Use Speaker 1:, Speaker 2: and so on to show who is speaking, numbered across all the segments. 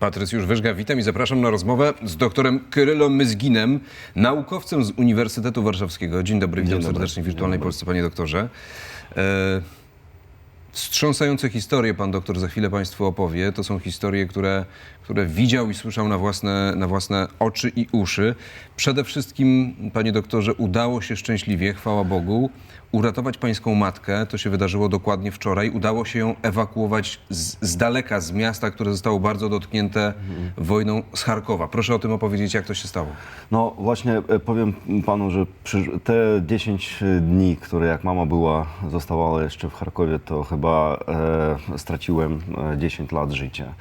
Speaker 1: Patrycjusz Wyżga, witam i zapraszam na rozmowę z doktorem Kyrylą Myzginem, naukowcem z Uniwersytetu Warszawskiego. Dzień dobry, witam
Speaker 2: dobry.
Speaker 1: serdecznie w wirtualnej Polsce, panie doktorze. E, wstrząsające historie pan doktor za chwilę państwu opowie. To są historie, które, które widział i słyszał na własne, na własne oczy i uszy. Przede wszystkim, panie doktorze, udało się szczęśliwie, chwała Bogu, uratować pańską matkę. To się wydarzyło dokładnie wczoraj. Udało się ją ewakuować z, z daleka, z miasta, które zostało bardzo dotknięte wojną z Charkowa. Proszę o tym opowiedzieć, jak to się stało.
Speaker 2: No właśnie e, powiem panu, że te 10 dni, które jak mama była, zostawała jeszcze w Charkowie, to chyba e, straciłem e, 10 lat życia.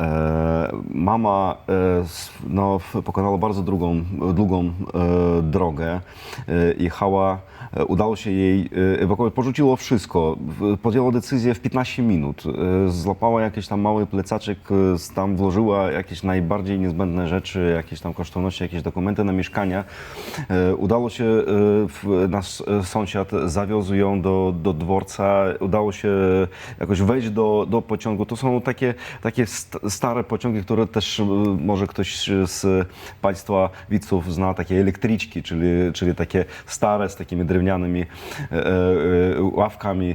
Speaker 2: E, mama e, no, pokonała bardzo drugą, długą e, drogę. E, jechała, e, udało się jej e, porzuciło wszystko, podjęła decyzję w 15 minut. E, złapała jakiś tam mały plecaczek, e, tam włożyła jakieś najbardziej niezbędne rzeczy, jakieś tam kosztowności, jakieś dokumenty na mieszkania. Udało się, nasz sąsiad zawiózł ją do, do dworca, udało się jakoś wejść do, do pociągu. To są takie, takie st- stare pociągi, które też może ktoś z Państwa widzów zna, takie elektryczki, czyli, czyli takie stare z takimi drewnianymi ławkami e,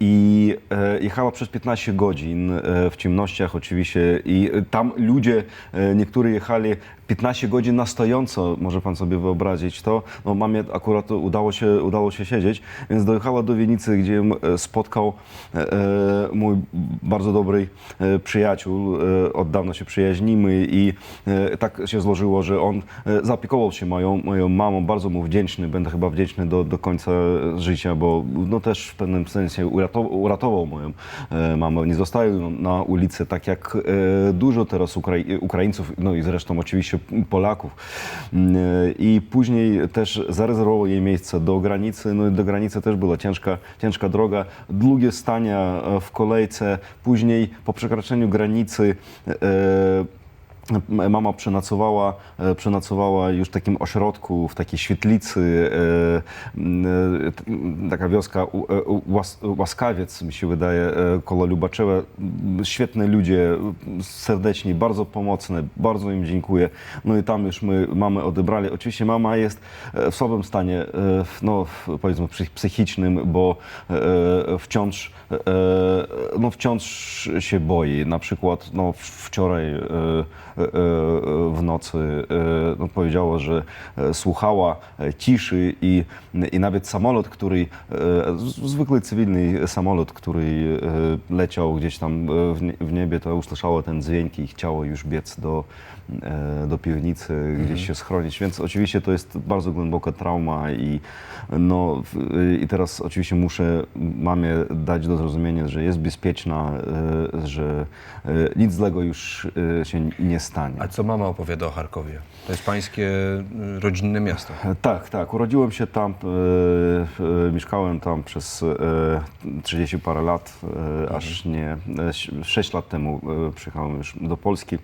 Speaker 2: i e, jechała przez 15 godzin e, w ciemnościach oczywiście i tam ludzie, e, niektórzy jechali 15 godzin na stojąco, może pan sobie wyobrazić to. No mamie akurat udało się, udało się siedzieć, więc dojechała do Wienicy, gdzie e, spotkał e, e, mój bardzo dobry e, przyjaciół. Od dawna się przyjaźnimy i e, tak się złożyło, że on zaopiekował się moją, moją mamą. Bardzo mu wdzięczny, będę chyba wdzięczny do, do końca życia, bo no też w pewnym sensie uratował, uratował moją e, mamę. Nie zostawił ją na ulicy, tak jak dużo teraz Ukrai- Ukraińców, no i zresztą oczywiście Polaków. Mm, e, I później też zarezerwował jej miejsce do granicy. No i do granicy też była ciężka, ciężka droga, długie stania e, w kolejce. Później po przekroczeniu granicy e, Mama przenocowała, e, przenocowała już w takim ośrodku, w takiej świetlicy, e, e, taka wioska Łaskawiec, mi się wydaje, koło Lubaczewa. Świetne ludzie, serdeczni, bardzo pomocne, bardzo im dziękuję. No i tam już my mamy odebrali. Oczywiście mama jest w słabym stanie, no powiedzmy psych- psychicznym, bo wciąż, no wciąż się boi. Na przykład no, wczoraj w nocy e, no, powiedziała, że e, słuchała e, ciszy i, i nawet samolot, który, e, zwykły cywilny samolot, który e, leciał gdzieś tam e, w nie- w niebie, to usłyszała ten dźwięk i chciało już biec do, e, do piwnicy, gdzieś się schronić. Więc oczywiście to jest bardzo głęboka trauma i, no, i teraz oczywiście muszę mamie dać do zrozumienia, że jest bezpieczna, e, że e, nic złego już e, się nie stanie.
Speaker 1: A co mama opowiada o Charkowie? To jest pańskie y, rodzinne miasto.
Speaker 2: Tak, tak. Urodziłem się tam, e, e, mieszkałem tam przez e, 30 parę lat, e, aż nie. E, 6 lat temu e, przyjechałem już do Polski.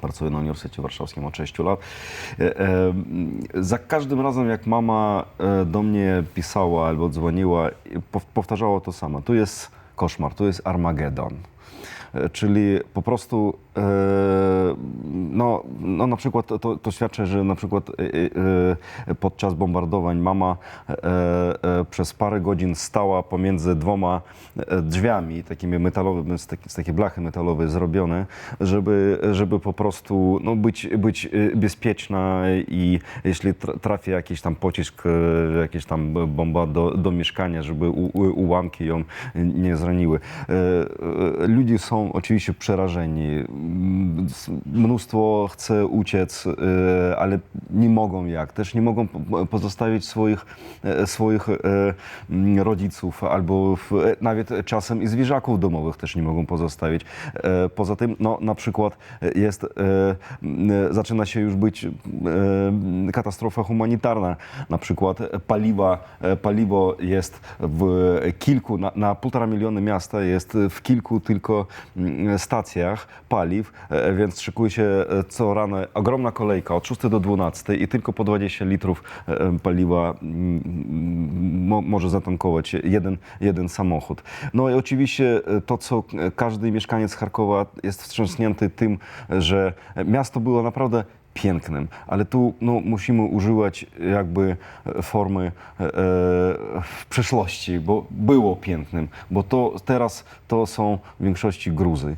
Speaker 2: Pracuję na Uniwersytecie Warszawskim od 6 lat. E, e, za każdym razem, jak mama e, do mnie pisała albo dzwoniła, e, pow- powtarzała to samo. Tu jest koszmar, tu jest Armagedon. E, Czyli po prostu, e, no, no na przykład to, to świadczy, że na przykład e, podczas bombardowań mama przez parę godzin stała pomiędzy dwoma drzwiami, takimi metalowymi, z, taki, z takiej blachy metalowej zrobione, żeby, żeby po prostu no, być, być bezpieczna i jeśli tra- trafi jakiś tam pocisk, jakieś tam bomba do, do mieszkania, żeby u, ułamki ją nie zraniły. Ludzie są oczywiście przerażeni. Mm, Mnóstwo chce uciec, e, ale nie mogą jak. Też nie mogą po- pozostawić swoich, e, swoich e, mm, rodziców albo e, nawet czasem i zwierzaków domowych też nie mogą pozostawić. Poza tym, no, na przykład jest, zaczyna się już być katastrofa humanitarna. Na przykład paliwa, paliwo jest w kilku, na, na półtora miliona miasta jest w kilku tylko stacjach paliw, e, więc szykuje się e, co rano ogromna kolejka od 6 do 12 i tylko po 20 litrów e, paliwa mm, mo, może zatankować jeden, jeden samochód. No i oczywiście to, co każdy mieszkaniec Charkowa jest wstrząsnięty tym, że miasto było naprawdę pięknym, ale tu no, musimy używać jakby e, formy e, e, w przeszłości, bo było pięknym, bo to teraz to są w większości gruzy.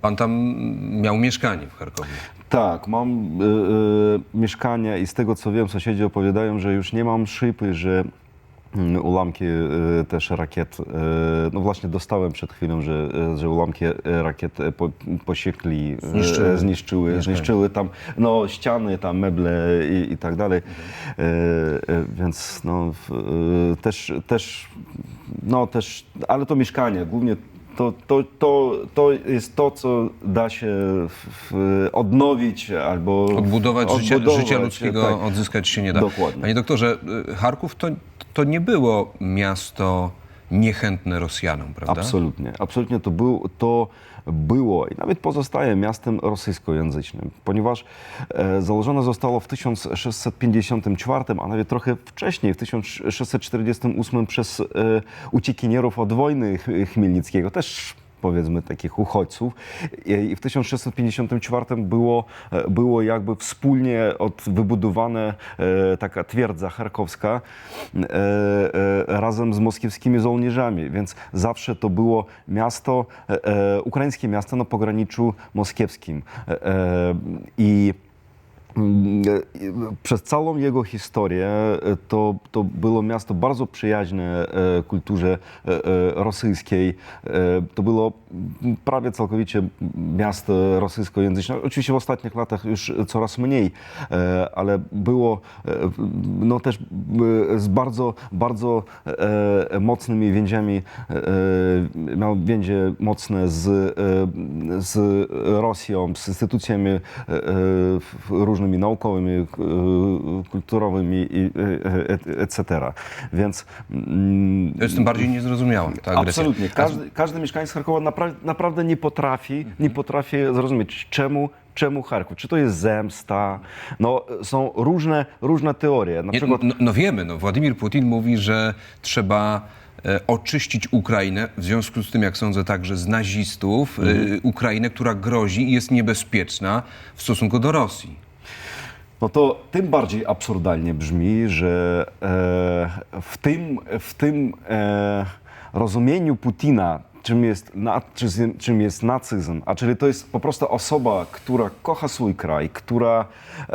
Speaker 1: Pan tam miał mieszkanie w Charkowie.
Speaker 2: Tak, mam e, e, mieszkanie i z tego co wiem, sąsiedzi opowiadają, że już nie mam szyby, że ułamki e, też rakiet, e, no właśnie dostałem przed chwilą, że, e, że ułamki rakiet po, posiekli,
Speaker 1: Zniszczyły
Speaker 2: zniszczyły,
Speaker 1: mieszkanie.
Speaker 2: zniszczyły tam no, ściany, tam meble i, i tak dalej. E, więc no, też, też, no też, ale to mieszkanie, głównie to, to, to, to jest to, co da się w, odnowić albo
Speaker 1: Odbudować życie,
Speaker 2: odbudować,
Speaker 1: życia ludzkiego,
Speaker 2: tak.
Speaker 1: odzyskać się nie da.
Speaker 2: Dokładnie.
Speaker 1: Panie doktorze, y, Charków to, to nie było miasto niechętne Rosjanom, prawda?
Speaker 2: Absolutnie, absolutnie to, był, to było i nawet pozostaje miastem rosyjskojęzycznym, ponieważ e, założone zostało w 1654, a nawet trochę wcześniej, w 1648 przez e, uciekinierów od wojny Ch- Chmielnickiego, też powiedzmy takich uchodźców. I- w 1654 było, e, było jakby wspólnie od, wybudowane e, taka twierdza charkowska e, razem z moskiewskimi żołnierzami, więc zawsze to było miasto, ukraińskie miasto na pograniczu moskiewskim. I Przez całą jego historię e, to, to było miasto bardzo przyjaźne e, kulturze e, e, rosyjskiej. E, To było mm, prawie całkowicie miasto rosyjskojęzyczne. Oczywiście w ostatnich latach już coraz mniej, e, ale było e, no też e, z bardzo, bardzo e, mocnymi więziami, e, miał więzie mocne z, e, z Rosją, z instytucjami e, e, różnymi naukowymi, e, kulturowymi, e, e, etc. Więc mm,
Speaker 1: To jest tym bardziej niezrozumiała ta agresja.
Speaker 2: Absolutnie. Każdy, każdy mieszkaniec Charkowa napra- naprawdę nie potrafi, nie potrafi zrozumieć, czemu, czemu Charków. Czy to jest zemsta? No, są różne, różne teorie. Na przykład
Speaker 1: no, no wiemy, no, Władimir Putin mówi, że trzeba e, oczyścić Ukrainę, w związku z tym, jak sądzę, także z nazistów, e,
Speaker 2: Mhm.
Speaker 1: Ukrainę, która grozi i jest niebezpieczna w stosunku do Rosji.
Speaker 2: No to tym bardziej absurdalnie brzmi, że e, w tym, w tym e, rozumieniu Putina, czym jest, nacyzm, czym jest nacyzm, a czyli to jest po prostu osoba, która kocha swój kraj, która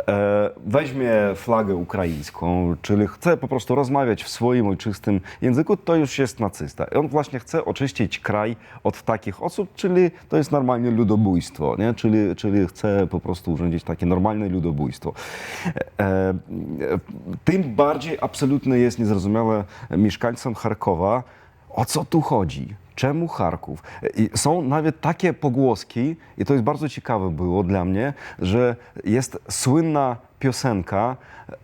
Speaker 2: e, weźmie flagę ukraińską, czyli chce po prostu rozmawiać w swoim ojczystym języku, to już jest nacysta. I on właśnie chce oczyścić kraj od takich osób, czyli to jest normalnie ludobójstwo, nie? Czyli, czyli chce po prostu urządzić takie normalne ludobójstwo. E, e, tym bardziej absolutnie jest niezrozumiałe mieszkańcom Charkowa, o co tu chodzi? Czemu Charków? I są nawet takie pogłoski, i to jest bardzo ciekawe było dla mnie, że jest słynna piosenka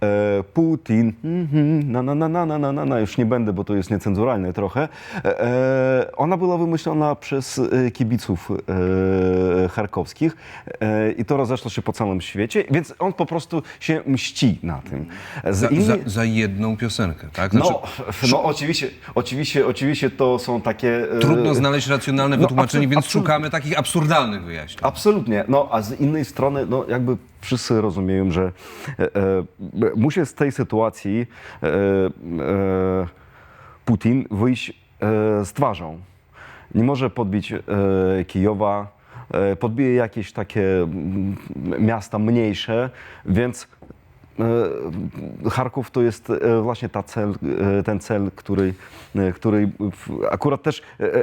Speaker 2: e, Putin, mhm, na, na, na, na, na, na, na, na, już nie będę, bo to jest niecenzuralne trochę. E, ona była wymyślona przez e, kibiców e, charkowskich e, i to rozeszło się po całym świecie, więc on po prostu się mści na tym.
Speaker 1: Za,
Speaker 2: inni-
Speaker 1: za, za jedną piosenkę, tak? Znaczy,
Speaker 2: no, no oczywiście, oczywiście, oczywiście to są takie... e,
Speaker 1: Trudno znaleźć racjonalne
Speaker 2: no,
Speaker 1: wytłumaczenie,
Speaker 2: absolut-
Speaker 1: więc szukamy takich absurdalnych wyjaśnień.
Speaker 2: Absolutnie. No, a z innej strony, no jakby wszyscy rozumieją, że e, e, musi z tej sytuacji e, Putin wyjść z twarzą. Nie może podbić Kijowa, podbije jakieś takie mm, miasta mniejsze, więc Charków to jest właśnie ta cel, ten cel, który, który akurat też,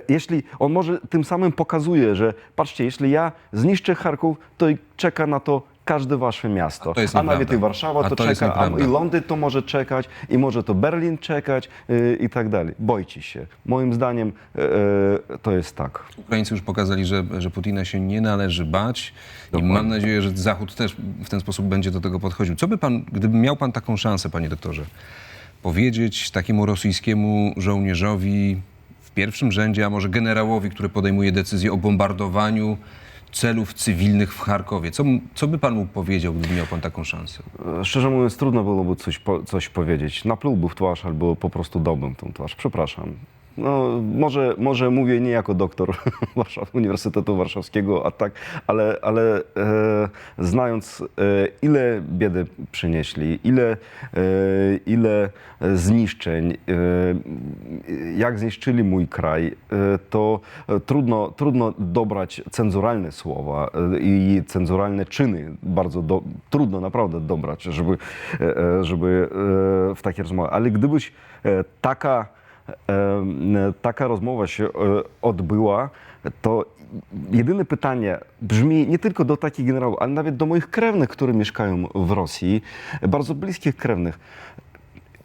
Speaker 2: jeśli on może tym samym pokazuje, że patrzcie, jeśli ja zniszczę Charków, to czeka na to każde wasze miasto.
Speaker 1: A
Speaker 2: a nawet i Warszawa
Speaker 1: A
Speaker 2: to,
Speaker 1: to
Speaker 2: czeka, a i Londyn to może czekać, i może to Berlin czekać e, i tak dalej. Bojcie się. Moim zdaniem e, to jest tak.
Speaker 1: Ukraińcy już pokazali, że, że Putina się nie należy bać i
Speaker 2: Dokładnie.
Speaker 1: mam nadzieję, że Zachód też w ten sposób będzie do tego podchodził. Co by pan, gdyby miał pan taką szansę, panie doktorze, powiedzieć takiemu rosyjskiemu żołnierzowi w pierwszym rzędzie, a może generałowi, który podejmuje decyzję o bombardowaniu celów cywilnych w Charkowie. Co, co by pan mu powiedział, gdyby miał pan taką szansę?
Speaker 2: Szczerze mówiąc, trudno byłoby coś, po, coś powiedzieć. Naplułby w twarz albo po prostu dałbym tą twarz. Przepraszam. No, może, może mówię nie jako doktor Uniwersytetu Warszawskiego, a tak, ale, ale e, znając e, ile biedy przynieśli, ile, e, ile zniszczeń, e, jak zniszczyli mój kraj, e, to e, trudno, trudno dobrać cenzuralne słowa i cenzuralne czyny. Bardzo do, trudno naprawdę dobrać, żeby, żeby w takie rozmowy. Ale gdybyś taka, taka rozmowa się e, odbyła, to jedyne pytanie brzmi nie tylko do takich generałów, ale nawet do moich krewnych, którzy mieszkają w Rosji, bardzo bliskich krewnych.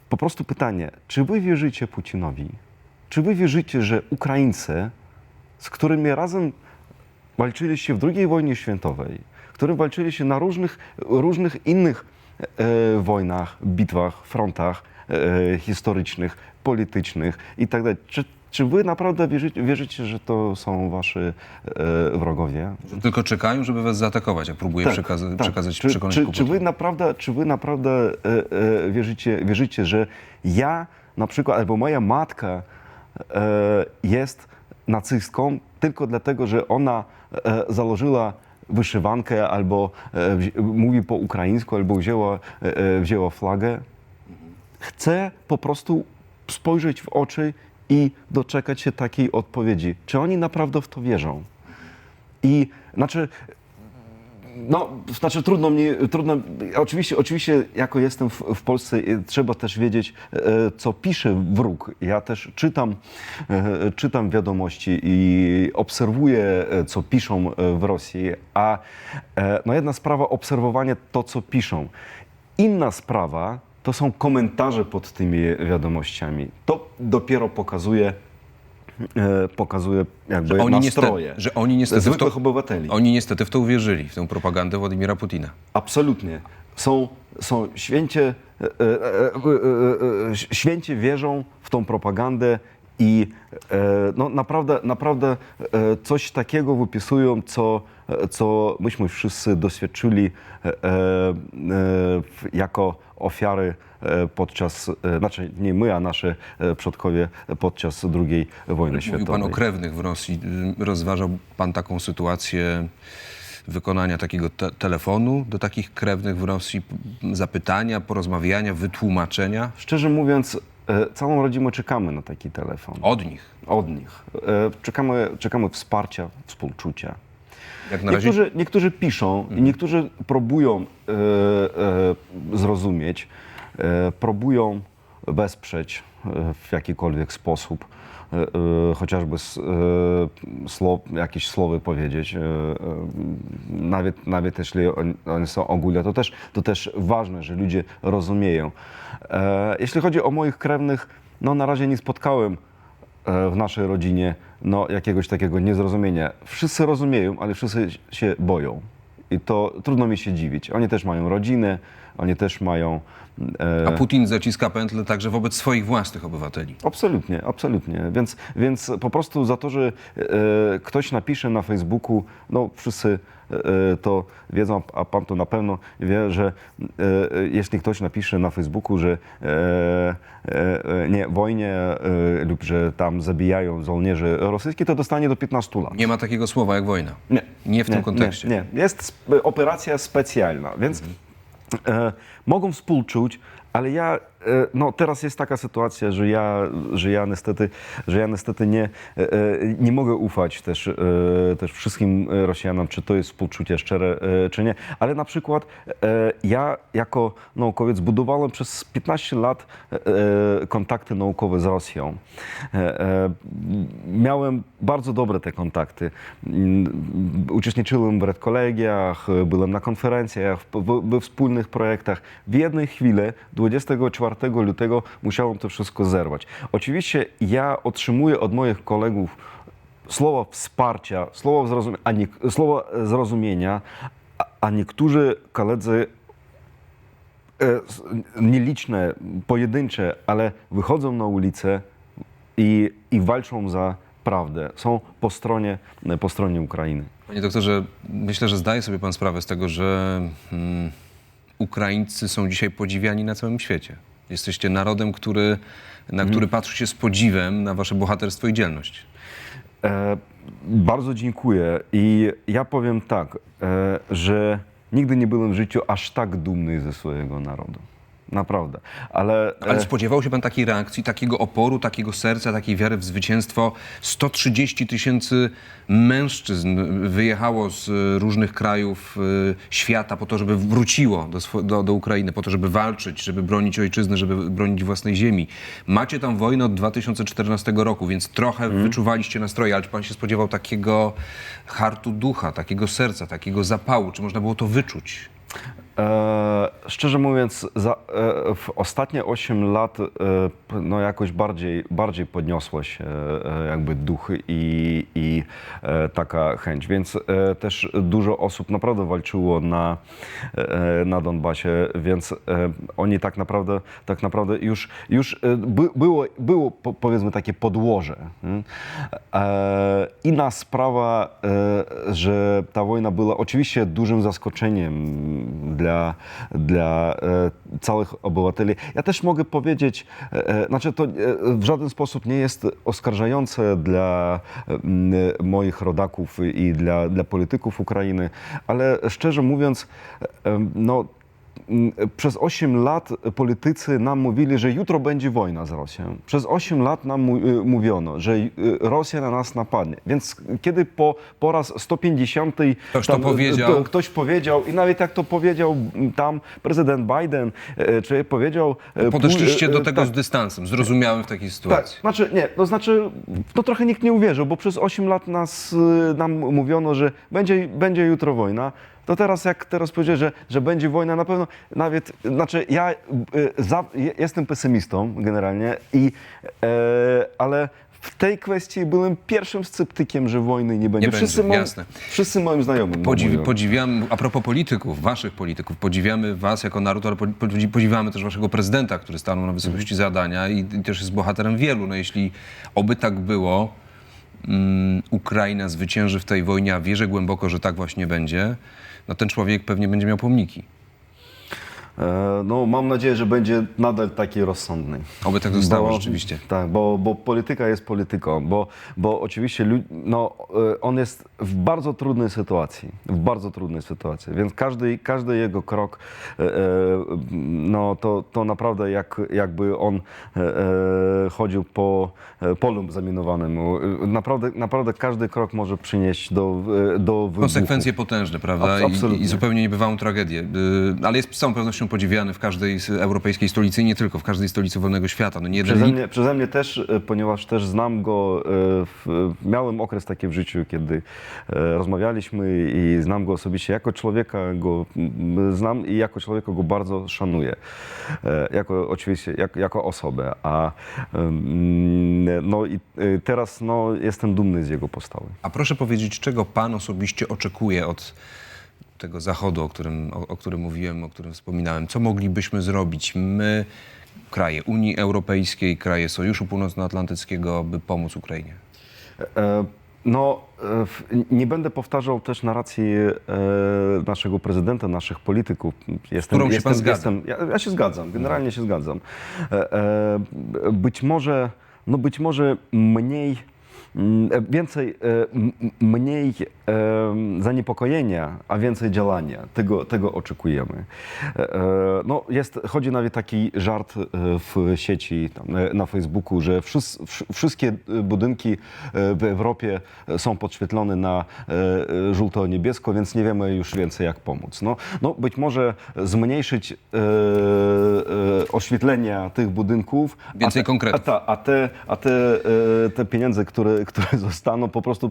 Speaker 2: Po prostu pytanie, czy wy wierzycie Putinowi? Czy wy wierzycie, że Ukraińcy, z którymi razem walczyliście w II wojnie światowej, którym walczyliście na różnych, różnych innych e, wojnach, bitwach, frontach historycznych, politycznych i tak dalej. Czy, czy wy naprawdę wierzycie, wierzycie, że to są wasi e, wrogowie?
Speaker 1: Tylko czekają, żeby was zaatakować, a próbuję przekaza-
Speaker 2: tak.
Speaker 1: przekazać,
Speaker 2: czy,
Speaker 1: przekonać
Speaker 2: czy,
Speaker 1: ku
Speaker 2: czy wy naprawdę, czy wy naprawdę e, e, wierzycie, wierzycie, że ja na przykład, albo moja matka e, jest nacystką tylko dlatego, że ona e, założyła wyszywankę albo e, mówi po ukraińsku, albo wzięła, e, e, wzięła flagę? Chcę po prostu spojrzeć w oczy i doczekać się takiej odpowiedzi. Czy oni naprawdę w to wierzą? I znaczy, no, znaczy trudno mnie, trudno, oczywiście, oczywiście jako jestem w, w Polsce, e, trzeba też wiedzieć, e, co pisze wróg. Ja też czytam, czytam wiadomości i obserwuję, co piszą w Rosji, a no jedna sprawa obserwowanie to, co piszą. Inna sprawa to są komentarze pod tymi wiadomościami. To dopiero pokazuje, e, pokazuje jakby
Speaker 1: Oni
Speaker 2: nastroje
Speaker 1: niestety, że oni niestety,
Speaker 2: zwykłych
Speaker 1: to,
Speaker 2: obywateli.
Speaker 1: oni niestety w to uwierzyli, w tę propagandę Władimira Putina.
Speaker 2: Absolutnie. Są, są święcie, e, e, e, e, e, święcie wierzą w tą propagandę i e, no, naprawdę, naprawdę e, coś takiego wypisują, co, co myśmy wszyscy doświadczyli e, e, jako ofiary e, podczas, znaczy nie my, a nasze przodkowie podczas II wojny
Speaker 1: Mówił
Speaker 2: światowej.
Speaker 1: pan o krewnych w Rosji. Rozważał pan taką sytuację wykonania takiego te telefonu do takich krewnych w Rosji, zapytania, porozmawiania, wytłumaczenia
Speaker 2: Szczerze mówiąc, całą rodzinę czekamy na taki telefon.
Speaker 1: od nich?
Speaker 2: od nich. Czekamy, czekamy wsparcia, współczucia. Niektórzy, niektórzy piszą i niektórzy próbują e, e, zrozumieć, e, próbują wesprzeć e, w jakikolwiek sposób, e, e, chociażby s, słow, jakieś słowy powiedzieć, nawet, nawet jeśli oni są ogólne, to też, to też ważne, że ludzie rozumieją. Jeśli chodzi o moich krewnych, no na razie nie spotkałem w naszej rodzinie no, jakiegoś takiego niezrozumienia. Wszyscy rozumieją, ale wszyscy się boją. I to trudno mi się dziwić. Oni też mają rodziny, oni też mają. E,
Speaker 1: A Putin zaciska pętlę także wobec swoich własnych obywateli.
Speaker 2: Absolutnie, absolutnie. Więc, więc po prostu za to, że e, ktoś napisze na Facebooku, no wszyscy e, to wiedzą, a pan to na pewno wie, że jeśli ktoś napisze na Facebooku, że nie, wojnie lub że tam zabijają żołnierzy rosyjskich, to dostanie do 15 lat.
Speaker 1: Nie ma takiego słowa jak wojna.
Speaker 2: Nie.
Speaker 1: Nie w tym kontekście.
Speaker 2: Nie, nie. Jest operacja specjalna, więc e, mogą współczuć, ale ja, e, no teraz jest taka sytuacja, że ja, że ja niestety, że ja niestety nie, e, e, nie mogę ufać też, e, też wszystkim Rosjanom, czy to jest współczucie szczere, e, czy nie. Ale na przykład e, ja jako naukowiec budowałem przez 15 lat e, e, kontakty naukowe z Rosją. E, e, miałem bardzo dobre te kontakty. Mm, Uczestniczyłem w redkolegiach, byłem na konferencjach, we wspólnych projektach. W jednej chwili, 24 lutego, musiałem to wszystko zerwać. Oczywiście ja otrzymuję od moich kolegów słowa wsparcia, słowa, zrozumie, a nie, słowa zrozumienia, a, a niektórzy koledzy e, nieliczne, pojedyncze, ale wychodzą na ulicę, i, i walczą za prawdę. Są po stronie, po stronie Ukrainy.
Speaker 1: Panie doktorze, myślę, że zdaje sobie pan sprawę z tego, że mm, Ukraińcy są dzisiaj podziwiani na całym świecie. Jesteście narodem, który, na który patrzy się z podziwem na wasze bohaterstwo i dzielność.
Speaker 2: E, bardzo dziękuję i ja powiem tak, e, że nigdy nie byłem w życiu aż tak dumny ze swojego narodu. Naprawdę. Ale,
Speaker 1: Ale
Speaker 2: e,
Speaker 1: spodziewał się pan takiej reakcji, takiego oporu, takiego serca, takiej wiary w zwycięstwo? 130 tysięcy mężczyzn wyjechało z y, różnych krajów y, świata po to, żeby wróciło do, do, do Ukrainy, po to, żeby walczyć, żeby bronić ojczyzny, żeby bronić własnej ziemi. Macie tam wojnę od 2014 roku, więc trochę wyczuwaliście nastroje, ale czy pan się spodziewał takiego hartu ducha, takiego serca, takiego zapału? Czy można było to wyczuć?
Speaker 2: E, szczerze mówiąc, za, e, w ostatnie 8 lat e, no jakoś bardziej, bardziej podniosło się e, jakby duch i, i e, taka chęć. Więc e, też dużo osób naprawdę walczyło na, na Donbasie, więc oni tak naprawdę, tak naprawdę już, już by, było, było po, powiedzmy takie podłoże. mm. E, Inna sprawa, że ta wojna była oczywiście dużym zaskoczeniem dla, dla e, całych obywateli. Ja też mogę powiedzieć, e, e, znaczy to w żaden sposób nie jest oskarżające dla m, moich rodaków i dla, dla polityków Ukrainy, ale szczerze mówiąc, no Mm, Przez 8 lat politycy nam mówili, że jutro będzie wojna z Rosją. Przez 8 lat nam y, mówiono, że y, Rosja na nas napadnie. Więc kiedy po, po raz 150
Speaker 1: Ktoś to powiedział.
Speaker 2: to ktoś powiedział i nawet jak to powiedział tam prezydent Biden, e, czy powiedział... e,
Speaker 1: Podeszliście do
Speaker 2: e,
Speaker 1: tego
Speaker 2: tak,
Speaker 1: z dystansem, zrozumiałem w takiej
Speaker 2: tak,
Speaker 1: sytuacji.
Speaker 2: znaczy nie, to znaczy, to trochę nikt nie uwierzył, bo przez 8 lat nas, y, nam mówiono, że będzie, będzie jutro wojna. To teraz, jak teraz powiedzieć, że, że będzie wojna, na pewno nawet, znaczy ja y, za, je- jestem pesymistą generalnie, i, e, ale w tej kwestii byłem pierwszym sceptykiem, że wojny nie będzie.
Speaker 1: Nie będzie,
Speaker 2: wszyscy, moim-
Speaker 1: jasne.
Speaker 2: wszyscy moim znajomym
Speaker 1: Podziw, podziwiam, a propos polityków, waszych polityków, podziwiamy was jako naród, ale po- podzi- podziwiamy też waszego prezydenta, który stanął na wysokości zadania i, i też jest bohaterem wielu. No jeśli oby tak było, mm, Ukraina zwycięży w tej wojnie, a wierzę głęboko, że tak właśnie będzie, no ten człowiek pewnie będzie miał pomniki.
Speaker 2: E, No, mam nadzieję, że będzie nadal taki rozsądny.
Speaker 1: Oby tak zostało rzeczywiście.
Speaker 2: Tak, bo, bo polityka jest polityką, bo, bo oczywiście no, e, on jest w bardzo trudnej sytuacji, w bardzo trudnej sytuacji, więc każdy, każdy jego krok, e, no, to, to naprawdę jak, jakby on chodził po polu zaminowanym. Naprawdę, naprawdę każdy krok może przynieść do, do wybuchu.
Speaker 1: Konsekwencje potężne, prawda?
Speaker 2: Abs-
Speaker 1: I,
Speaker 2: absolutnie.
Speaker 1: I zupełnie niebywałą tragedię. Ale jest z całą pewnością podziwiany w każdej europejskiej stolicy i nie tylko, w każdej stolicy wolnego świata. No nie jeden
Speaker 2: Przeze mnie, przeze mnie też, e, ponieważ też znam go, e, w, miałem okres taki w życiu, kiedy e, rozmawialiśmy i znam go osobiście jako człowieka, go znam i jako człowieka go bardzo szanuję. Jako, oczywiście jak, jako osobę, a no i teraz no, jestem dumny z jego postawy.
Speaker 1: A proszę powiedzieć, czego pan osobiście oczekuje od tego zachodu, o którym, o, o którym mówiłem, o którym wspominałem? Co moglibyśmy zrobić my, kraje Unii Europejskiej, kraje Sojuszu Północnoatlantyckiego, by pomóc Ukrainie?
Speaker 2: E, No, e, nie będę powtarzał też narracji e, naszego prezydenta, naszych polityków. Jestem,
Speaker 1: którą się
Speaker 2: jestem,
Speaker 1: pan zgadza.
Speaker 2: Jestem, ja, ja się zgadzam, generalnie się zgadzam. E, e, Być może, no być może mniej, e, więcej, e, m- m- mniej e, zaniepokojenia, a więcej działania. Tego, tego oczekujemy. E, e, No, jest, chodzi nawet taki żart e, w sieci e, na Facebooku, że wszys, wsz- wszystkie e, budynki e, w Europie e, są podświetlone na e, e, żółto-niebiesko, więc nie wiemy już więcej jak pomóc. No, no być może zmniejszyć e, e, oświetlenia tych budynków.
Speaker 1: Więcej
Speaker 2: a te,
Speaker 1: konkretów.
Speaker 2: A, ta, a te, a te, e, te pieniądze, które, które zostaną, po prostu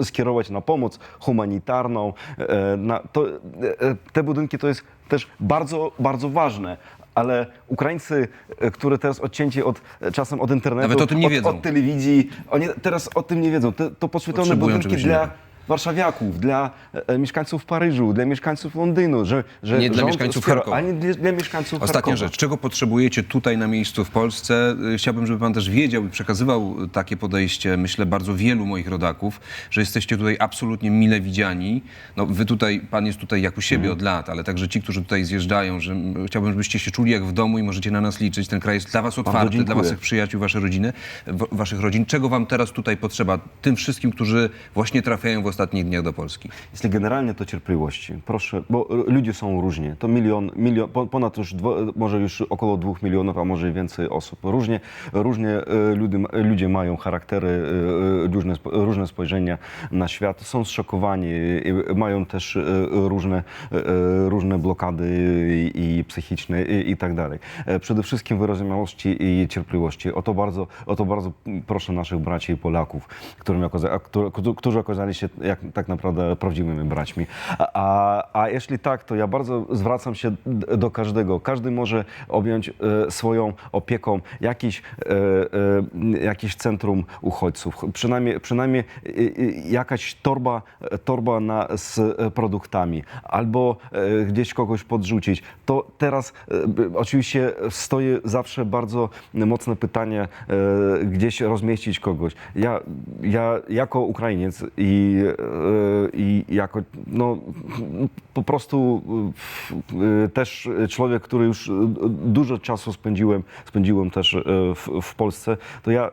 Speaker 2: e, skierować na pomoc humanitarną. e, Na, to, e, e, te budynki to jest też bardzo, bardzo ważne. Ale Ukraińcy, które teraz odcięci od, czasem od internetu,
Speaker 1: Nawet o tym nie
Speaker 2: od,
Speaker 1: wiedzą.
Speaker 2: od telewizji, oni teraz o tym nie wiedzą. To,
Speaker 1: Potrzebują
Speaker 2: budynki dla. Warszawiaków, dla e, mieszkańców Paryżu, dla mieszkańców Londynu, że, że
Speaker 1: Nie dla
Speaker 2: rząd
Speaker 1: mieszkańców
Speaker 2: wspiera,
Speaker 1: Charkowa.
Speaker 2: ani dla, dla mieszkańców
Speaker 1: Ostatnia
Speaker 2: Charkowa.
Speaker 1: rzecz. Czego potrzebujecie tutaj na miejscu w Polsce? Y, Chciałbym, żeby pan też wiedział i przekazywał takie podejście, myślę, bardzo wielu moich rodaków, że jesteście tutaj absolutnie mile widziani. No, wy tutaj, pan jest tutaj jak u siebie
Speaker 2: Mhm.
Speaker 1: od lat, ale także ci, którzy tutaj zjeżdżają, że mm, chciałbym, żebyście się czuli jak w domu i możecie na nas liczyć. Ten kraj jest dla was otwarty, dla
Speaker 2: dziękuję.
Speaker 1: waszych przyjaciół, wasze rodziny, w, waszych rodzin. Czego wam teraz tutaj potrzeba? Tym wszystkim, którzy właśnie trafiają w ostatnich dniach do Polski.
Speaker 2: Jeśli generalnie to cierpliwości. Proszę, bo ludzie są różni. To milion, milion po- ponad już, dwo, może już około dwóch milionów, a może i więcej osób. Różnie, różnie e, ludzie, ludzie mają charaktery, e, e, różne, różne spojrzenia na świat. Są zszokowani, mają też różne, różne blokady i, psychiczne i, i tak dalej. Przede wszystkim wyrozumiałości i cierpliwości. O to bardzo, o to bardzo proszę naszych braci i Polaków, którym którzy okazali się jak, tak naprawdę prawdziwymi braćmi. A, a, jeśli tak, to ja bardzo zwracam się do każdego. Każdy może objąć e, swoją opieką jakiś, e, e, jakieś centrum uchodźców. Przynajmniej, przynajmniej jakaś torba, torba na, z produktami albo gdzieś kogoś podrzucić. To teraz oczywiście stoi zawsze bardzo mocne pytanie, gdzieś rozmieścić kogoś. Ja, ja jako Ukrainiec i, i jako no, po prostu e, też człowiek, który już dużo czasu spędziłem, spędziłem też w, w Polsce, to ja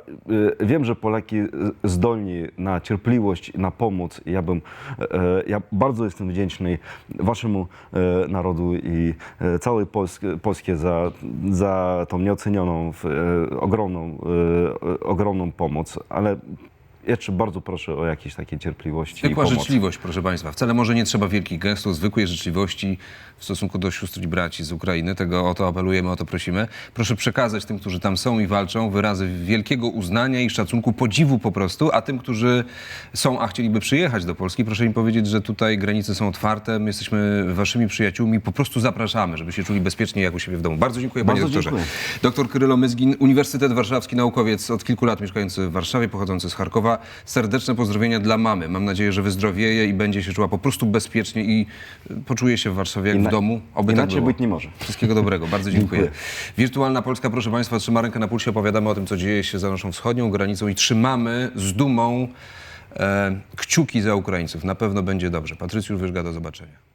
Speaker 2: wiem, że Polaki zdolni na cierpliwość, na pomoc. Ja bym, ja bardzo jestem wdzięczny waszemu narodu i całej Polsce, Polskie za, za tą nieocenioną, ogromną, ogromną pomoc, ale jeszcze bardzo proszę o jakieś takie cierpliwości
Speaker 1: Zwykła
Speaker 2: i pomoc.
Speaker 1: życzliwość, proszę Państwa. Wcale może nie trzeba wielkich gestów, zwykłej życzliwości w stosunku do sióstr i braci z Ukrainy. Tego o to apelujemy, o to prosimy. Proszę przekazać tym, którzy tam są i walczą, wyrazy wielkiego uznania i szacunku, podziwu po prostu, a tym, którzy są, a chcieliby przyjechać do Polski, proszę im powiedzieć, że tutaj granice są otwarte, my jesteśmy waszymi przyjaciółmi, po prostu zapraszamy, żeby się czuli bezpiecznie jak u siebie w domu. Bardzo dziękuję, panie
Speaker 2: Bardzo
Speaker 1: doktorze.
Speaker 2: dziękuję.
Speaker 1: Doktor Krylo Myzgin, Uniwersytet Warszawski, naukowiec, od kilku lat mieszkający w Warszawie, pochodzący z Charkowa. Serdeczne pozdrowienia dla mamy. Mam nadzieję, że wyzdrowieje i będzie się czuła po prostu bezpiecznie i y, poczuje się w Warszawie jak w domu. Oby tak
Speaker 2: inaczej
Speaker 1: było.
Speaker 2: być nie może.
Speaker 1: Wszystkiego dobrego. Bardzo dziękuję.
Speaker 2: Dziękuję.
Speaker 1: Wirtualna Polska, proszę Państwa, trzyma rękę na pulsie. Opowiadamy o tym, co dzieje się za naszą wschodnią granicą i trzymamy z dumą e, kciuki za Ukraińców. Na pewno będzie dobrze. Patrycjusz Wyżga, do zobaczenia.